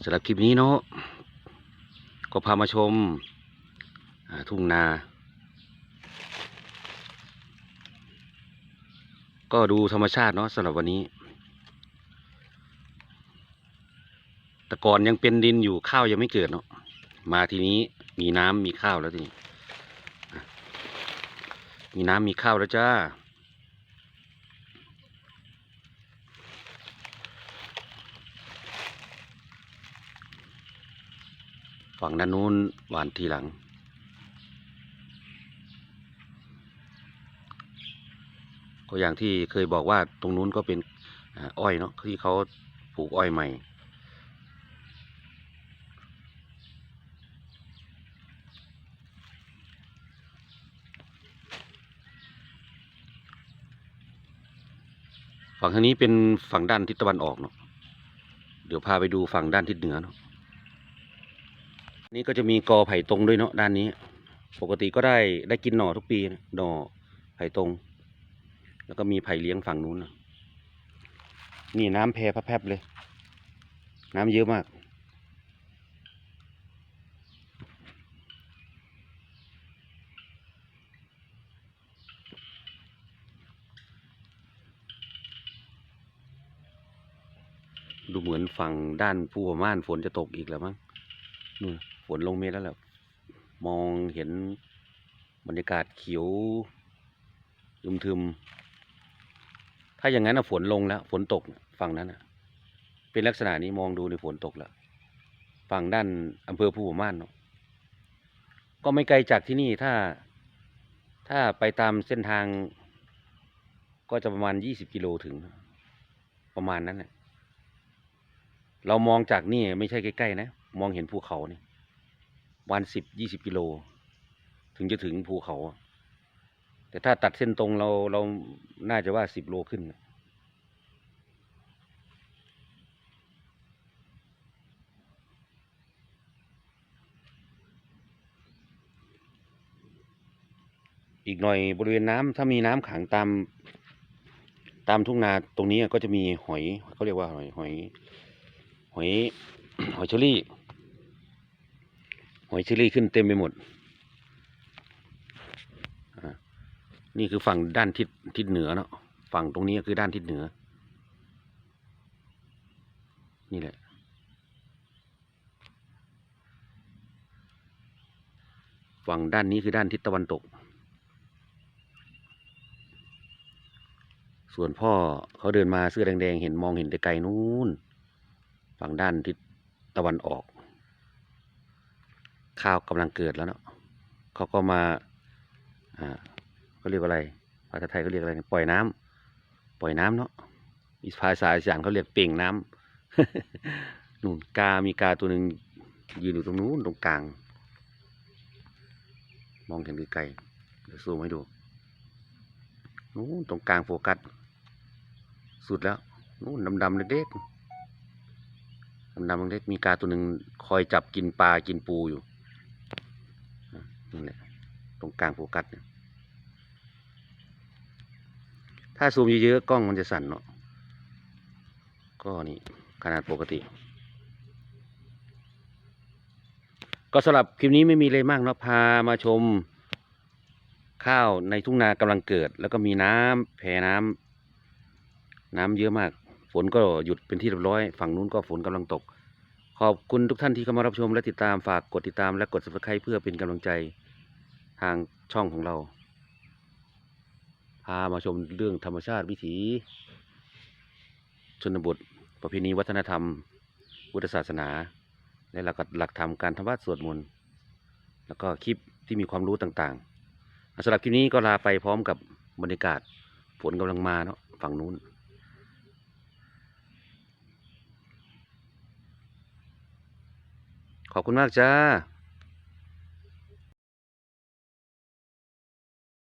สำหรับคลิปนี้เนาะก็พามาชมทุ่งนา ก็ดูธรรมชาติเนาะสำหรับวันนี้ แต่ก่อนยังเป็นดินอยู่ข้าวยังไม่เกิดเนาะมาทีนี้มีน้ำมีข้าวแล้วทีนี้มีน้ำมีข้าวแล้วจ้า ฝั่งด้านนู้นหวานทีหลัง ก็อย่างที่เคยบอกว่าตรงนู้นก็เป็นอ้อยเนาะที่เขาปลูกอ้อยใหม่ ฝั่งทางนี้เป็นฝั่งด้านทิศตะวันออกเนาะเดี๋ยวพาไปดูฝั่งด้านทิศเหนือเนาะ นี่ก็จะมีกอไผ่ตรงด้วยเนาะด้านนี้ ปกติก็ได้ได้กินหน่อทุกปีนะหน่อไผ่ตรง แล้วก็มีไผ่เลี้ยงฝั่งนู้นนะนี่น้ำแพร่แพบเลย น้ำเยอะมาก ดูเหมือนฝั่งด้านผู้พม่านฝนจะตกอีกแล้วมั้งนู่น ฝนลงเม็ดแล้วแหละมองเห็นบรรยากาศเขียวอึมทึม ถ้าอย่างนั้นนะฝนลงแล้ว ฝนตกฝั่งนั้นนะเป็นลักษณะนี้มองดูในฝนตกแล้วฝั่งด้านอำเภอผู้พม่านเนาะก็ไม่ไกลจากที่นี่ถ้า ถ้าไปตามเส้นทาง ก็จะประมาณยี่สิบกิโลถึง ประมาณนั้นแหละเรามองจากนี่ไม่ใช่ใกล้ๆนะ มองเห็นภูเขานี่ วันสิบยี่สิบกิโล ถึงจะถึงภูเขา แต่ถ้าตัดเส้นตรงเราเราน่าจะว่าสิบโลขึ้น อีกหน่อยบริเวณน้ำถ้ามีน้ำขังตาม ตามทุ่งนาตรงนี้ก็จะมีหอยเขาเรียกว่าหอยหอย หอยหอยเชอรี่ หอยเชอรี่ขึ้นเต็มไปหมด นี่คือฝั่งด้านทิศทิศเหนือเนาะ ฝั่งตรงนี้คือด้านทิศเหนือ นี่แหละ ฝั่งด้านนี้คือด้านทิศตะวันตก ส่วนพ่อเขาเดินมาเสื้อแดงๆ เห็นมองเห็นแต่ไกลนู้น ฝั่งด้านทิศตะวันออก ข้าวกำลังเกิดแล้วเนาะเขาก็มาอ่าเขาเรียกว่าอะไรภาษาไทยเขาเรียกอะไรปล่อยน้ำปล่อยน้ำเนาะอีภาษาอีสานเขาเรียกเปล่งน้ำนู่นกา มีกาตัวหนึ่งยืนอยู่ตรงนู้นตรงกลาง มองเห็นไกลๆเดี๋ยวซูมให้ดูนู้นตรงกลางโฟกัส สุดแล้วนู้นดำๆเล็กๆดำๆเล็กๆมีกาตัวหนึ่งคอยจับกินปลากินปูอยู่ นั่นแหละตรงกลางโฟกัสเนี่ยถ้าซูมเยอะๆกล้องมันจะสั่นเนาะก็นี่ขนาดปกติ ก็สำหรับคลิปนี้ไม่มีอะไรมากเนาะพามาชม ข้าวในทุ่งนากำลังเกิด แล้วก็มีน้ำแผ่น้ำน้ำเยอะมาก ฝนก็หยุดเป็นที่เรียบร้อย ฝั่งนู้นก็ฝนกำลังตก ขอบคุณทุกท่านที่เข้ามารับชมและติดตามฝากกดติดตามและกด subscribe เพื่อเป็นกำลังใจทางช่องของเรา พามาชมเรื่องธรรมชาติวิถี ชนบท ประเพณีวัฒนธรรม พุทธศาสนา และหลักหลักธรรมการทำวัดสวดมนต์แล้วก็คลิปที่มีความรู้ต่างๆสำหรับคลิปนี้ก็ลาไปพร้อมกับบรรยากาศฝนกำลังมาเนาะฝั่งนู้น ขอบคุณมากจ้า